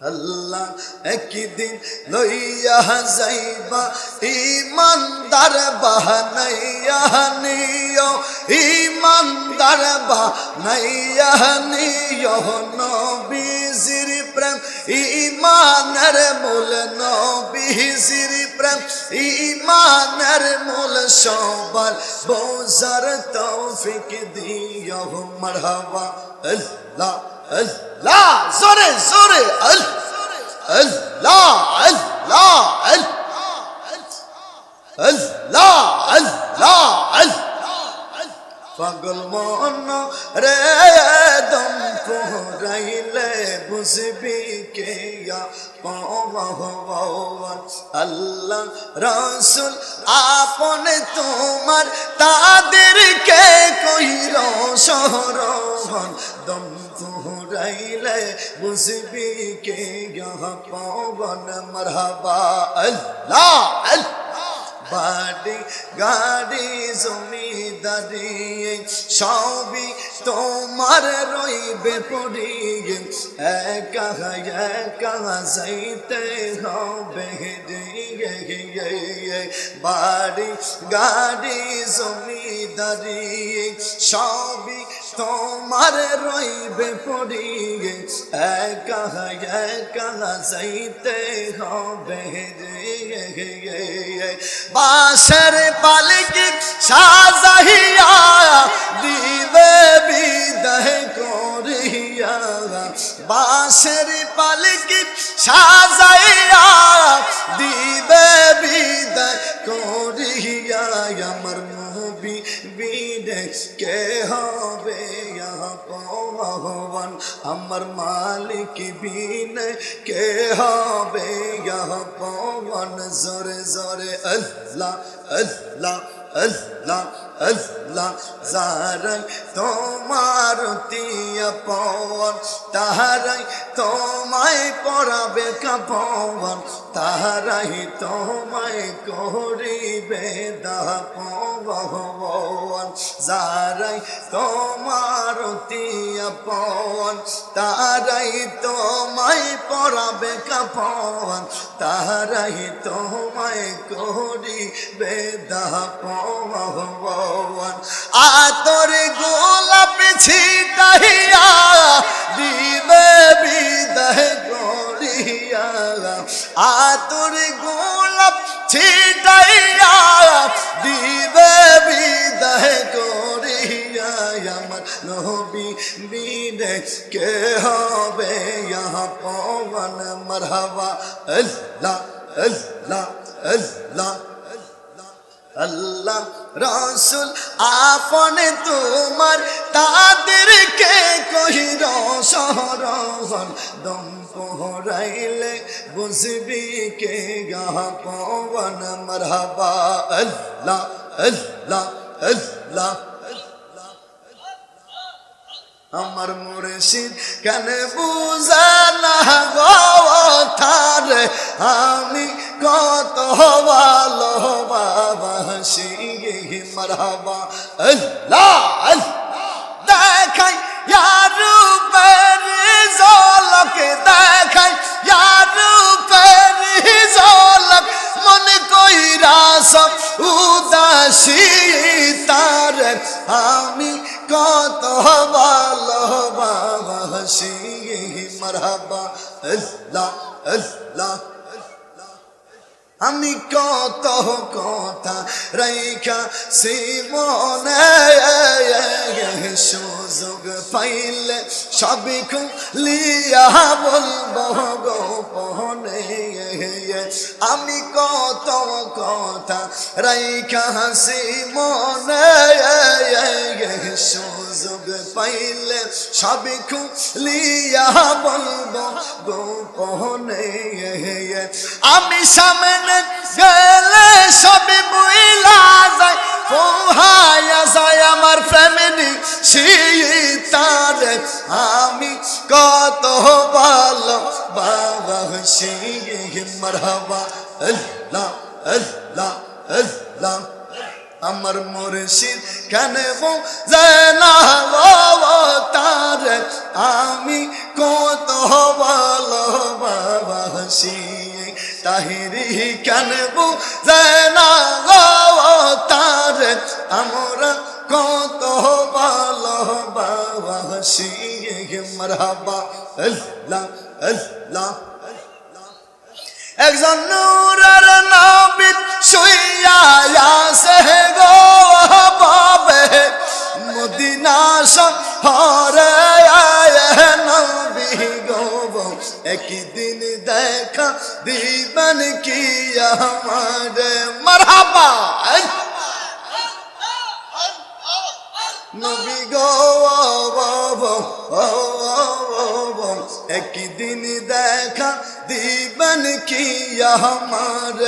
আল্লাহ একদিন লইয়া যাইবা ইমানদার বাহানাইয়া নিও ইমানদার বাহানাইয়া নিও নবীজির প্রেম ইমানের মূল নবীজির প্রেম ইমানের মূল সবার বোঝার তৌফিক দিও, মারহাবা আল্লাহ। আল্লাহ, জোরে জোরে, আল্লাহ আল্লাহ আল্লাহ আল্লাহ পাগল মন রে, দম পুরাইলে বুঝবি কে আল্লাহ রসুল, আপন তোমার তাদেরকে কইর সরহন দম পুরাইলে বুঝবি কে পবন মরহবা। আল্লাহ আল্লাহ। বাড়ি, গাড়ি জমিদারি সবই তোমার রইবে পড়িয়ে। একা একা যাইতে হবে বাড়ি, গাড়ি জমিদারি সবই তোমার রইবে পড়িয়ে একা একা যাইতে হবে রে। বাসের পালকি সাজাহিয়া দিবে বিদায় করিয়া। বাসের পালকি সাজাইয়া দিবে বিদায় কে হবে পবন আমার মালিক বিন কে হবে পবন জোরে জোরে আল্লাহ আল্লাহ আল্লাহ। আল্লাহ যারাই তোমার তিয়া পবন তাহারাই তোমায় পড়াবে কাপন তাহারাই তোমায় করিবে দা পবন যারাই তোমার তিয়া পবন তাহারাই তোমায় পড়াবে কাপন তাহারাই তোমায় করিবে দা পবন আতর গোলাপ ছিটাইয়া দিবে বিদায় করিয়া। আতর গোলাপ ছিটাইয়া দিবে বিদায় করিয়া। আমার নবী বিনে কে হবে ইহা পবন মরহবা। আল্লাহ আল্লাহ আল্লাহ। আল্লাহ রসুল, আপন তোমার তাদেরকে কহির সহরহন দম পোহরাইলে বুঝবি কে গাহ পবন, মরহবা, আল্লাহ আল্লাহ আল্লাহ আমার মুর্শিদ কেন বুঝানা গোথার আমি কত ভালোবাসি মারহাবা আল্লাহ আল্লাহ দেখাই ইয়ারূপের ঝলক দেখাই ইয়ারূপের ঝলক মন কইরা সব উদাসী তার আমি কত ভালোবাসি মারহাবা আল্লাহ আল্লাহ আমি কত কথা রাইখা সিমনে সুযোগ পাইলে সবই খুলিয়া বলব গোপনে। আমি কত কথা রাইখা সিমনে সুযোগ পাইলে সবই খুলিয়া বলব, গোপনে আমি সামনে গেলে সবই বুইলা যায় পোহায়া যায় আমার ফ্যামিলি সীতারে। আমি কত ভালো বাবা বাহশি মারহাবা, আল্লাহ আল্লাহ আল্লাহ। আমার মুর্শিদ কেন না তার আমি কত ভালোবাসি। তাহিরি কেন না তার আমরা কত ভালোবাসি। মারহাবা, আল্লাহ আল্লাহ একজন নূরের নবী শুইয়া আছে শহরে আয় নবী গো একদিন দেখা দিবেন কি আমার? মারহাবা! নবী গো একদিন দেখা দিবেন কি আমার?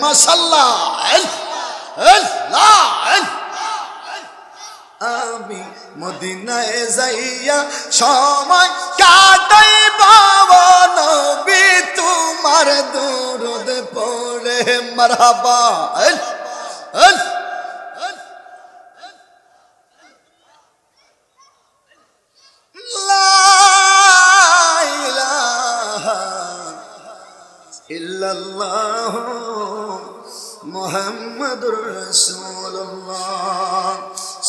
মশাল্লা আমি মদিনায় যাইয়া সময় কাটাই বাবা নবী তোমার দূরদ পড়ে মারহাবা। মোহাম্মদুর রসুল্লাহ